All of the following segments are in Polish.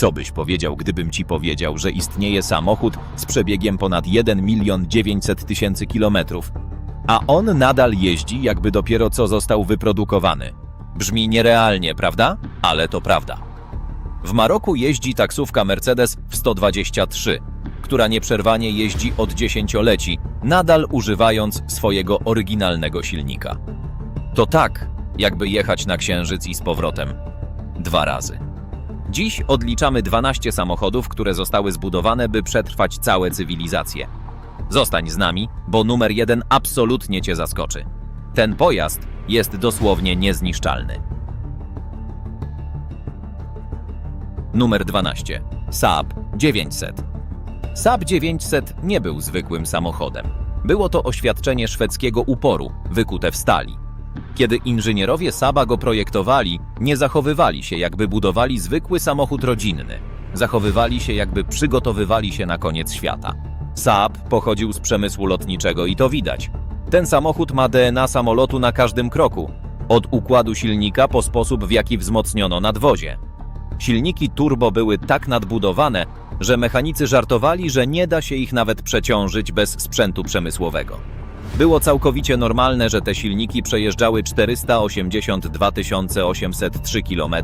Co byś powiedział, gdybym ci powiedział, że istnieje samochód z przebiegiem ponad 1 milion 900 tysięcy kilometrów, a on nadal jeździ, jakby dopiero co został wyprodukowany? Brzmi nierealnie, prawda? Ale to prawda. W Maroku jeździ taksówka Mercedes w 123, która nieprzerwanie jeździ od dziesięcioleci, nadal używając swojego oryginalnego silnika. To tak, jakby jechać na Księżyc i z powrotem. Dwa razy. Dziś odliczamy 12 samochodów, które zostały zbudowane, by przetrwać całe cywilizacje. Zostań z nami, bo numer jeden absolutnie cię zaskoczy. Ten pojazd jest dosłownie niezniszczalny. Numer 12. Saab 900. Saab 900 nie był zwykłym samochodem. Było to oświadczenie szwedzkiego uporu, wykute w stali. Kiedy inżynierowie Saaba go projektowali, nie zachowywali się jakby budowali zwykły samochód rodzinny. Zachowywali się jakby przygotowywali się na koniec świata. Saab pochodził z przemysłu lotniczego i to widać. Ten samochód ma DNA samolotu na każdym kroku. Od układu silnika po sposób w jaki wzmocniono nadwozie. Silniki turbo były tak nadbudowane, że mechanicy żartowali, że nie da się ich nawet przeciążyć bez sprzętu przemysłowego. Było całkowicie normalne, że te silniki przejeżdżały 482 803 km,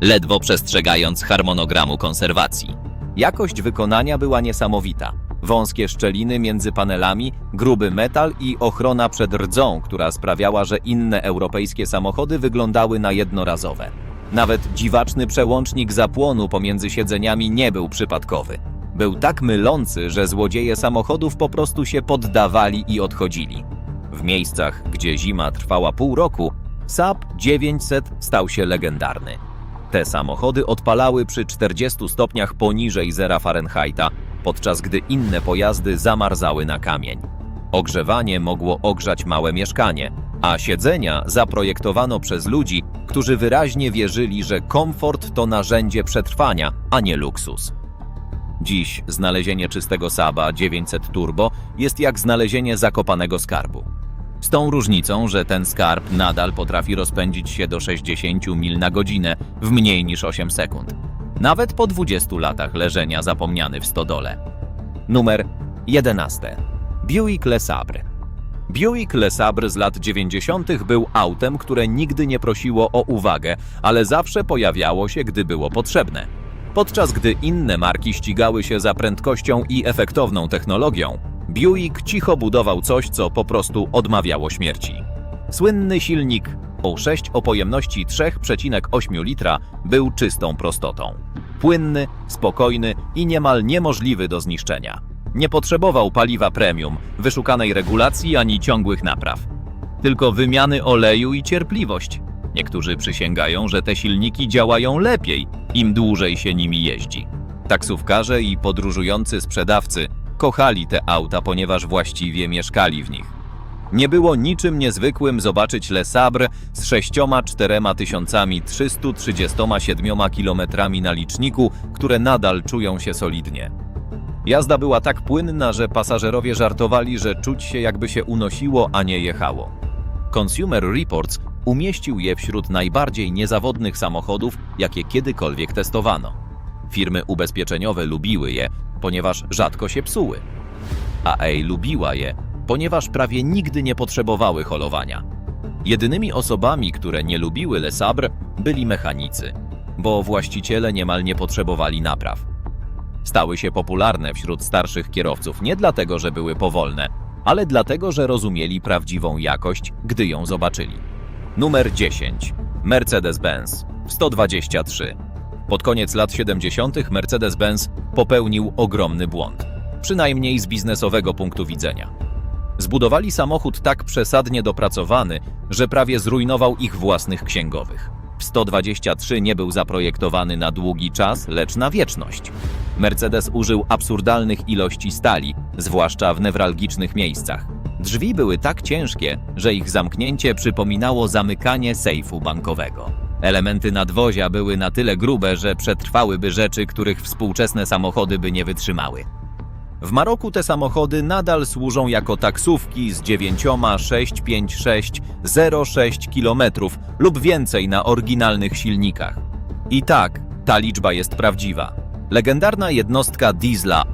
ledwo przestrzegając harmonogramu konserwacji. Jakość wykonania była niesamowita. Wąskie szczeliny między panelami, gruby metal i ochrona przed rdzą, która sprawiała, że inne europejskie samochody wyglądały na jednorazowe. Nawet dziwaczny przełącznik zapłonu pomiędzy siedzeniami nie był przypadkowy. Był tak mylący, że złodzieje samochodów po prostu się poddawali i odchodzili. W miejscach, gdzie zima trwała pół roku, Saab 900 stał się legendarny. Te samochody odpalały przy 40 stopniach poniżej zera Fahrenheita, podczas gdy inne pojazdy zamarzały na kamień. Ogrzewanie mogło ogrzać małe mieszkanie, a siedzenia zaprojektowano przez ludzi, którzy wyraźnie wierzyli, że komfort to narzędzie przetrwania, a nie luksus. Dziś znalezienie czystego Saba 900 Turbo jest jak znalezienie zakopanego skarbu. Z tą różnicą, że ten skarb nadal potrafi rozpędzić się do 60 mil na godzinę w mniej niż 8 sekund. Nawet po 20 latach leżenia zapomniany w stodole. Numer 11. Buick Le Sabre. Buick Le Sabre z lat 90. był autem, które nigdy nie prosiło o uwagę, ale zawsze pojawiało się, gdy było potrzebne. Podczas gdy inne marki ścigały się za prędkością i efektowną technologią, Buick cicho budował coś, co po prostu odmawiało śmierci. Słynny silnik O6 o pojemności 3,8 litra był czystą prostotą. Płynny, spokojny i niemal niemożliwy do zniszczenia. Nie potrzebował paliwa premium, wyszukanej regulacji ani ciągłych napraw. Tylko wymiany oleju i cierpliwość. Niektórzy przysięgają, że te silniki działają lepiej, im dłużej się nimi jeździ. Taksówkarze i podróżujący sprzedawcy kochali te auta, ponieważ właściwie mieszkali w nich. Nie było niczym niezwykłym zobaczyć Le Sabre z 6-4 337 km na liczniku, które nadal czują się solidnie. Jazda była tak płynna, że pasażerowie żartowali, że czuć się jakby się unosiło, a nie jechało. Consumer Reports umieścił je wśród najbardziej niezawodnych samochodów, jakie kiedykolwiek testowano. Firmy ubezpieczeniowe lubiły je, ponieważ rzadko się psuły. A EA lubiła je, ponieważ prawie nigdy nie potrzebowały holowania. Jedynymi osobami, które nie lubiły Le Sabre, byli mechanicy, bo właściciele niemal nie potrzebowali napraw. Stały się popularne wśród starszych kierowców nie dlatego, że były powolne, ale dlatego, że rozumieli prawdziwą jakość, gdy ją zobaczyli. Numer 10. Mercedes-Benz w 123. Pod koniec lat 70. Mercedes-Benz popełnił ogromny błąd, przynajmniej z biznesowego punktu widzenia. Zbudowali samochód tak przesadnie dopracowany, że prawie zrujnował ich własnych księgowych. W 123 nie był zaprojektowany na długi czas, lecz na wieczność. Mercedes użył absurdalnych ilości stali, zwłaszcza w newralgicznych miejscach. Drzwi były tak ciężkie, że ich zamknięcie przypominało zamykanie sejfu bankowego. Elementy nadwozia były na tyle grube, że przetrwałyby rzeczy, których współczesne samochody by nie wytrzymały. W Maroku te samochody nadal służą jako taksówki z 9, 6, 5, 6, 0, 6 km lub więcej na oryginalnych silnikach. I tak, Ta liczba jest prawdziwa. Legendarna jednostka diesla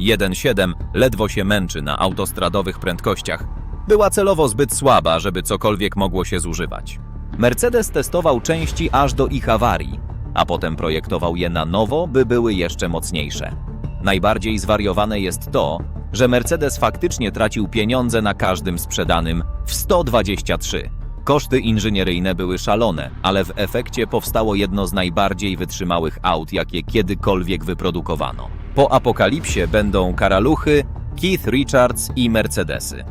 OM617 ledwo się męczy na autostradowych prędkościach. Była celowo zbyt słaba, żeby cokolwiek mogło się zużywać. Mercedes testował części aż do ich awarii, a potem projektował je na nowo, by były jeszcze mocniejsze. Najbardziej zwariowane jest to, że Mercedes faktycznie tracił pieniądze na każdym sprzedanym w 123. Koszty inżynieryjne były szalone, ale w efekcie powstało jedno z najbardziej wytrzymałych aut, jakie kiedykolwiek wyprodukowano. Po apokalipsie będą karaluchy, Keith Richards i Mercedesy.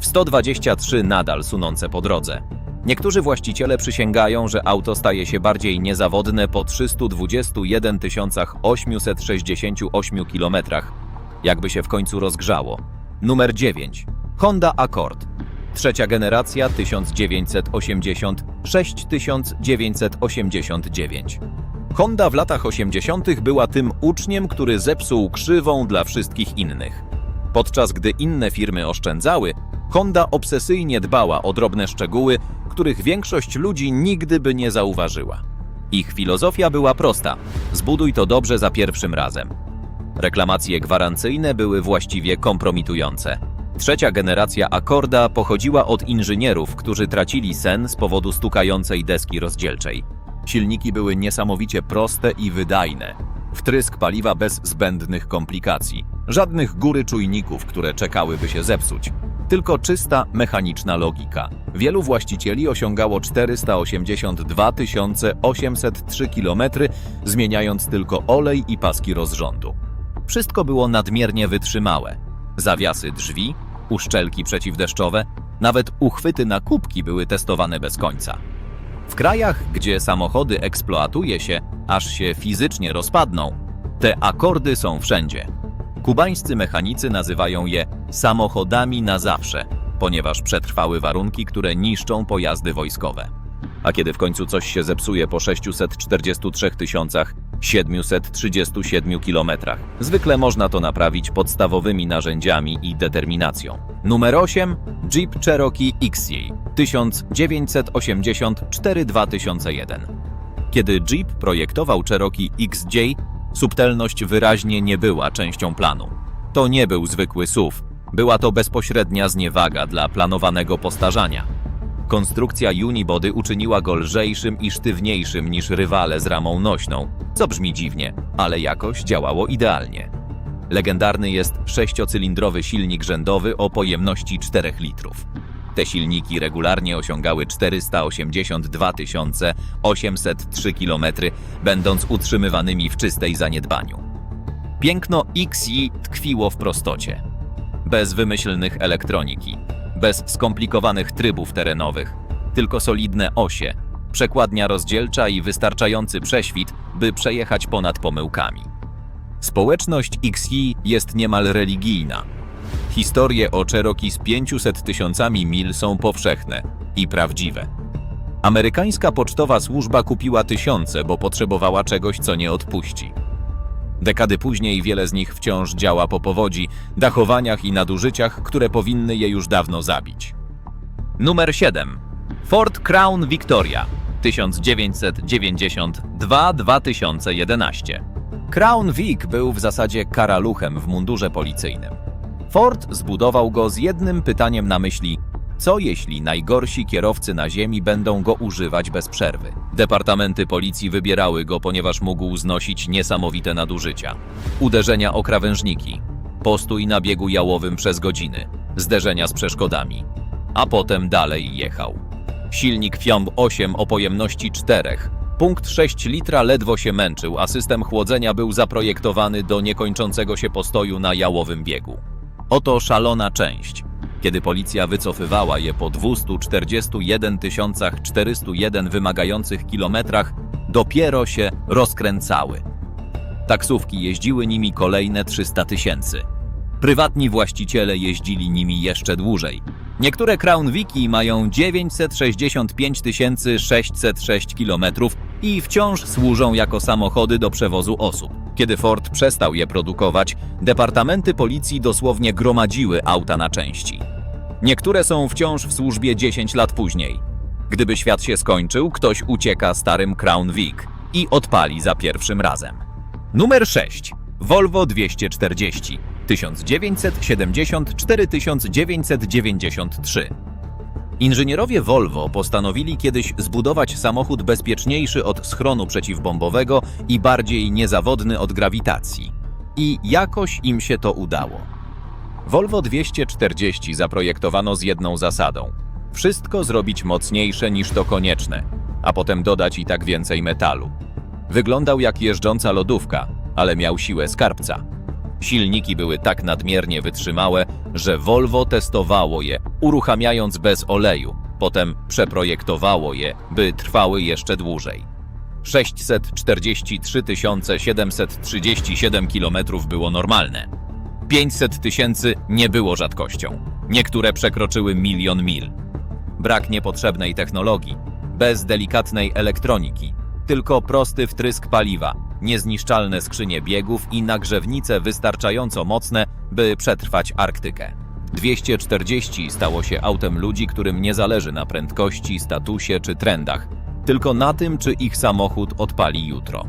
W 123 nadal sunące po drodze. Niektórzy właściciele przysięgają, że auto staje się bardziej niezawodne po 321 868 km, jakby się w końcu rozgrzało. Numer 9. Honda Accord. Trzecia generacja 1980 6989. Honda w latach 80. była tym uczniem, który zepsuł krzywą dla wszystkich innych. Podczas gdy inne firmy oszczędzały, Honda obsesyjnie dbała o drobne szczegóły, których większość ludzi nigdy by nie zauważyła. Ich filozofia była prosta: zbuduj to dobrze za pierwszym razem. Reklamacje gwarancyjne były właściwie kompromitujące. Trzecia generacja Accorda pochodziła od inżynierów, którzy tracili sen z powodu stukającej deski rozdzielczej. Silniki były niesamowicie proste i wydajne. Wtrysk paliwa bez zbędnych komplikacji. Żadnych góry czujników, które czekałyby się zepsuć. Tylko czysta mechaniczna logika. Wielu właścicieli osiągało 482 803 km, zmieniając tylko olej i paski rozrządu. Wszystko było nadmiernie wytrzymałe. Zawiasy drzwi, uszczelki przeciwdeszczowe, nawet uchwyty na kubki były testowane bez końca. W krajach, gdzie samochody eksploatuje się, aż się fizycznie rozpadną, te akordy są wszędzie. Kubańscy mechanicy nazywają je samochodami na zawsze, ponieważ przetrwały warunki, które niszczą pojazdy wojskowe. A kiedy w końcu coś się zepsuje po 643 737 kilometrach, zwykle można to naprawić podstawowymi narzędziami i determinacją. Numer 8 Jeep Cherokee XJ 1984-2001. Kiedy Jeep projektował Cherokee XJ, subtelność wyraźnie nie była częścią planu. To nie był zwykły SUV, była to bezpośrednia zniewaga dla planowanego postarzania. Konstrukcja unibody uczyniła go lżejszym i sztywniejszym niż rywale z ramą nośną, co brzmi dziwnie, ale jakoś działało idealnie. Legendarny jest sześciocylindrowy silnik rzędowy o pojemności 4 litrów. Te silniki regularnie osiągały 482 803 km, będąc utrzymywanymi w czystej zaniedbaniu. Piękno XI tkwiło w prostocie. Bez wymyślnych elektroniki, bez skomplikowanych trybów terenowych, tylko solidne osie, przekładnia rozdzielcza i wystarczający prześwit, by przejechać ponad pomyłkami. Społeczność XI jest niemal religijna. Historie o Cherokee z 500 tysiącami mil są powszechne i prawdziwe. Amerykańska pocztowa służba kupiła tysiące, bo potrzebowała czegoś, co nie odpuści. Dekady później wiele z nich wciąż działa po powodzi, dachowaniach i nadużyciach, które powinny je już dawno zabić. Numer 7. Ford Crown Victoria 1992-2011. Crown Vic był w zasadzie karaluchem w mundurze policyjnym. Ford zbudował go z jednym pytaniem na myśli: co jeśli najgorsi kierowcy na ziemi będą go używać bez przerwy? Departamenty policji wybierały go, ponieważ mógł znosić niesamowite nadużycia. Uderzenia o krawężniki, postój na biegu jałowym przez godziny, zderzenia z przeszkodami. A potem dalej jechał. Silnik Fiamb 8 o pojemności 4. Punkt 6 litra ledwo się męczył, a system chłodzenia był zaprojektowany do niekończącego się postoju na jałowym biegu. Oto szalona część. Kiedy policja wycofywała je po 241 401 wymagających kilometrach, dopiero się rozkręcały. Taksówki jeździły nimi kolejne 300 tysięcy. Prywatni właściciele jeździli nimi jeszcze dłużej. Niektóre Crown Wiki mają 965 606 km i wciąż służą jako samochody do przewozu osób. Kiedy Ford przestał je produkować, departamenty policji dosłownie gromadziły auta na części. Niektóre są wciąż w służbie 10 lat później. Gdyby świat się skończył, ktoś ucieka starym Crown Vic. i odpali za pierwszym razem. Numer 6. Volvo 240 1974-1993. Inżynierowie Volvo postanowili kiedyś zbudować samochód bezpieczniejszy od schronu przeciwbombowego i bardziej niezawodny od grawitacji. I jakoś im się to udało. Volvo 240 zaprojektowano z jedną zasadą: wszystko zrobić mocniejsze niż to konieczne, a potem dodać i tak więcej metalu. Wyglądał jak jeżdżąca lodówka, ale miał siłę skarbca. Silniki były tak nadmiernie wytrzymałe, że Volvo testowało je, uruchamiając bez oleju. Potem przeprojektowało je, by trwały jeszcze dłużej. 643 737 km było normalne. 500 tysięcy nie było rzadkością. Niektóre przekroczyły milion mil. Brak niepotrzebnej technologii, bez delikatnej elektroniki, tylko prosty wtrysk paliwa, niezniszczalne skrzynie biegów i nagrzewnice wystarczająco mocne, by przetrwać Arktykę. 240 stało się autem ludzi, którym nie zależy na prędkości, statusie czy trendach, tylko na tym, czy ich samochód odpali jutro.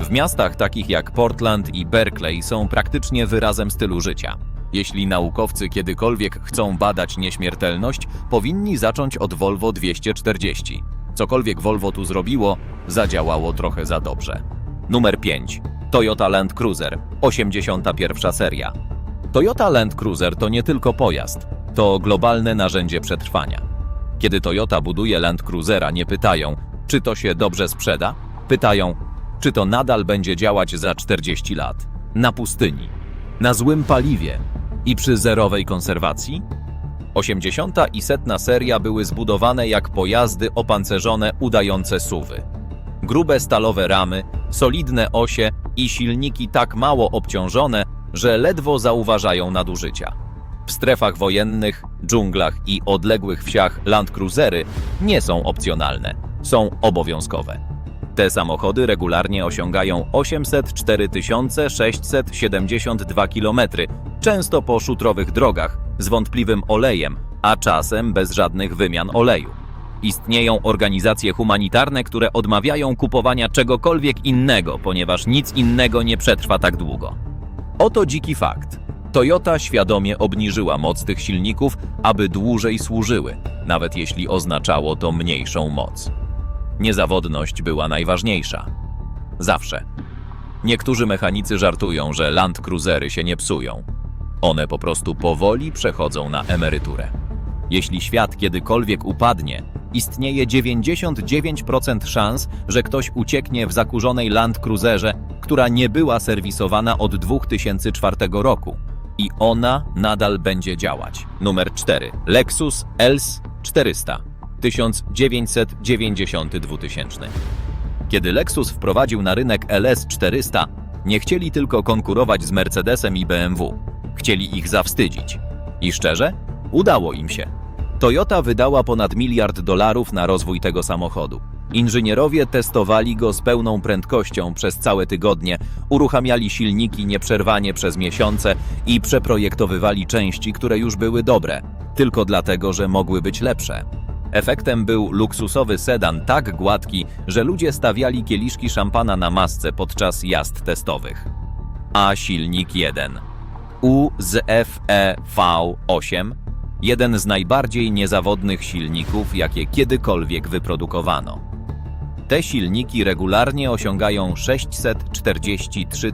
W miastach takich jak Portland i Berkeley są praktycznie wyrazem stylu życia. Jeśli naukowcy kiedykolwiek chcą badać nieśmiertelność, powinni zacząć od Volvo 240. Cokolwiek Volvo tu zrobiło, zadziałało trochę za dobrze. Numer 5. Toyota Land Cruiser, 81 seria. Toyota Land Cruiser to nie tylko pojazd, to globalne narzędzie przetrwania. Kiedy Toyota buduje Land Cruisera, nie pytają, czy to się dobrze sprzeda, pytają, czy to nadal będzie działać za 40 lat, na pustyni, na złym paliwie i przy zerowej konserwacji? 80. i setna seria były zbudowane jak pojazdy opancerzone udające suwy. Grube stalowe ramy, solidne osie i silniki tak mało obciążone, że ledwo zauważają nadużycia. W strefach wojennych, dżunglach i odległych wsiach Land Cruisery nie są opcjonalne, są obowiązkowe. Te samochody regularnie osiągają 804 672 km, często po szutrowych drogach, z wątpliwym olejem, a czasem bez żadnych wymian oleju. Istnieją organizacje humanitarne, które odmawiają kupowania czegokolwiek innego, ponieważ nic innego nie przetrwa tak długo. Oto dziki fakt. Toyota świadomie obniżyła moc tych silników, aby dłużej służyły, nawet jeśli oznaczało to mniejszą moc. Niezawodność była najważniejsza. Zawsze. Niektórzy mechanicy żartują, że Land Cruisery się nie psują. One po prostu powoli przechodzą na emeryturę. Jeśli świat kiedykolwiek upadnie, istnieje 99% szans, że ktoś ucieknie w zakurzonej Land Cruiserze, która nie była serwisowana od 2004 roku. I ona nadal będzie działać. Numer 4. Lexus ELS 400 1990-2000. Kiedy Lexus wprowadził na rynek LS 400, nie chcieli tylko konkurować z Mercedesem i BMW. Chcieli ich zawstydzić. I szczerze, udało im się. Toyota wydała ponad miliard dolarów na rozwój tego samochodu. Inżynierowie testowali go z pełną prędkością przez całe tygodnie, uruchamiali silniki nieprzerwanie przez miesiące i przeprojektowywali części, które już były dobre, tylko dlatego, że mogły być lepsze. Efektem był luksusowy sedan tak gładki, że ludzie stawiali kieliszki szampana na masce podczas jazd testowych. A silnik 1. UZFE-V8 jeden z najbardziej niezawodnych silników, jakie kiedykolwiek wyprodukowano. Te silniki regularnie osiągają 643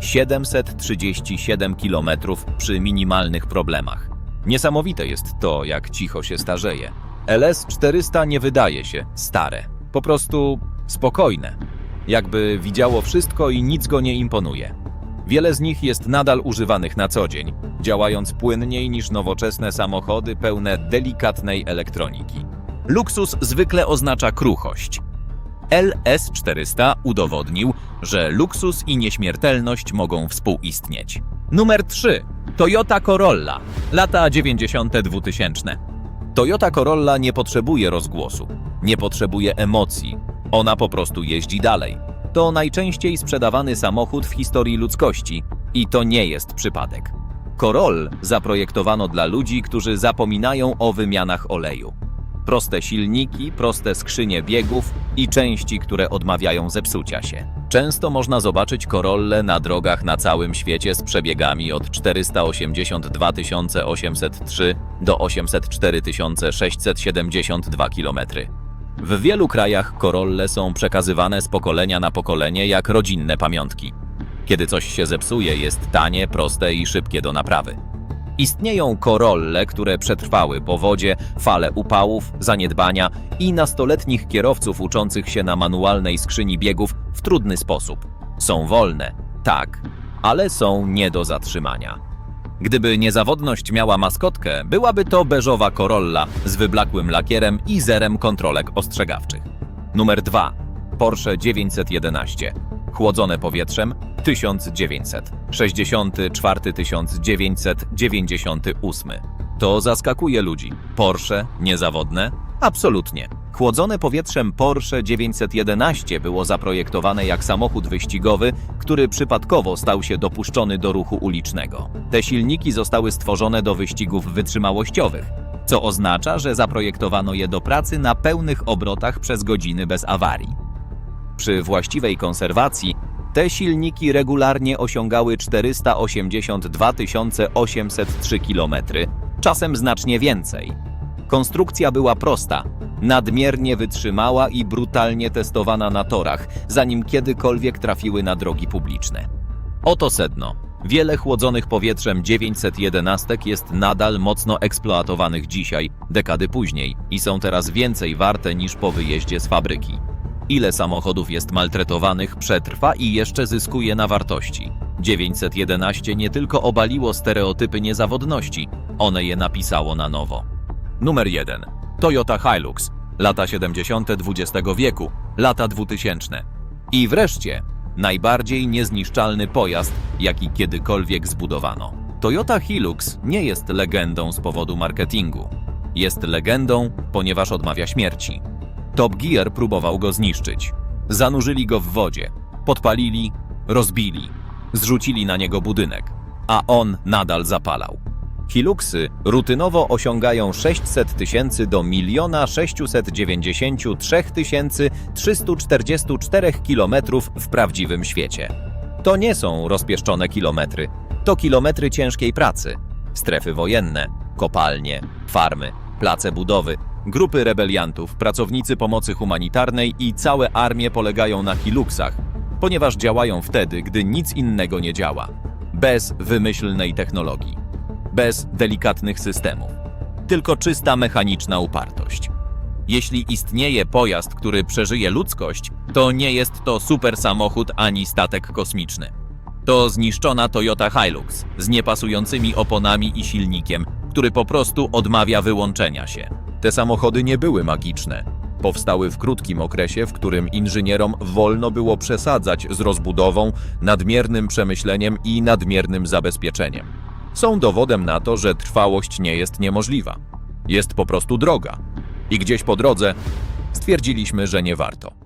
737 km przy minimalnych problemach. Niesamowite jest to, jak cicho się starzeje. LS400 nie wydaje się stare, po prostu spokojne. Jakby widziało wszystko i nic go nie imponuje. Wiele z nich jest nadal używanych na co dzień, działając płynniej niż nowoczesne samochody pełne delikatnej elektroniki. Luksus zwykle oznacza kruchość. LS400 udowodnił, że luksus i nieśmiertelność mogą współistnieć. Numer 3. Toyota Corolla, lata 90. 2000. Toyota Corolla nie potrzebuje rozgłosu, nie potrzebuje emocji. Ona po prostu jeździ dalej. To najczęściej sprzedawany samochód w historii ludzkości i to nie jest przypadek. Coroll zaprojektowano dla ludzi, którzy zapominają o wymianach oleju. proste silniki, proste skrzynie biegów i części, które odmawiają zepsucia się. Często można zobaczyć Corolle na drogach na całym świecie z przebiegami od 482 803 do 804 672 km. W wielu krajach Corolle są przekazywane z pokolenia na pokolenie jak rodzinne pamiątki. Kiedy coś się zepsuje, jest tanie, proste i szybkie do naprawy. Istnieją Corolle, które przetrwały powodzie, fale upałów, zaniedbania i nastoletnich kierowców uczących się na manualnej skrzyni biegów w trudny sposób. Są wolne, tak, ale są nie do zatrzymania. Gdyby niezawodność miała maskotkę, byłaby to beżowa Corolla z wyblakłym lakierem i zerem kontrolek ostrzegawczych. Numer 2. Porsche 911. Chłodzone powietrzem 1900. 64 1998. To zaskakuje ludzi. Porsche niezawodne? Absolutnie. Chłodzone powietrzem Porsche 911 było zaprojektowane jak samochód wyścigowy, który przypadkowo stał się dopuszczony do ruchu ulicznego. Te silniki zostały stworzone do wyścigów wytrzymałościowych, co oznacza, że zaprojektowano je do pracy na pełnych obrotach przez godziny bez awarii. Przy właściwej konserwacji te silniki regularnie osiągały 482 803 km, czasem znacznie więcej. Konstrukcja była prosta, nadmiernie wytrzymała i brutalnie testowana na torach, zanim kiedykolwiek trafiły na drogi publiczne. Oto sedno. Wiele chłodzonych powietrzem 911 jest nadal mocno eksploatowanych dzisiaj, dekady później, i są teraz więcej warte niż po wyjeździe z fabryki. Ile samochodów jest maltretowanych, przetrwa i jeszcze zyskuje na wartości. 911 nie tylko obaliło stereotypy niezawodności, one je napisało na nowo. Numer 1. Toyota Hilux. Lata 70. XX wieku, lata 2000. I wreszcie, najbardziej niezniszczalny pojazd, jaki kiedykolwiek zbudowano. Toyota Hilux nie jest legendą z powodu marketingu. Jest legendą, ponieważ odmawia śmierci. Top Gear próbował go zniszczyć. Zanurzyli go w wodzie, podpalili, rozbili, zrzucili na niego budynek, a on nadal zapalał. Hiluxy rutynowo osiągają 600 tysięcy do 1 693 344 kilometrów w prawdziwym świecie. To nie są rozpieszczone kilometry, to kilometry ciężkiej pracy. Strefy wojenne, kopalnie, farmy, place budowy, grupy rebeliantów, pracownicy pomocy humanitarnej i całe armie polegają na Hiluxach, ponieważ działają wtedy, gdy nic innego nie działa. Bez wymyślnej technologii bez delikatnych systemów. Tylko czysta mechaniczna upartość. Jeśli istnieje pojazd, który przeżyje ludzkość, to nie jest to super samochód ani statek kosmiczny. To zniszczona Toyota Hilux z niepasującymi oponami i silnikiem, który po prostu odmawia wyłączenia się. Te samochody nie były magiczne. Powstały w krótkim okresie, w którym inżynierom wolno było przesadzać z rozbudową, nadmiernym przemyśleniem i nadmiernym zabezpieczeniem są dowodem na to, że trwałość nie jest niemożliwa. Jest po prostu droga. I gdzieś po drodze stwierdziliśmy, że nie warto.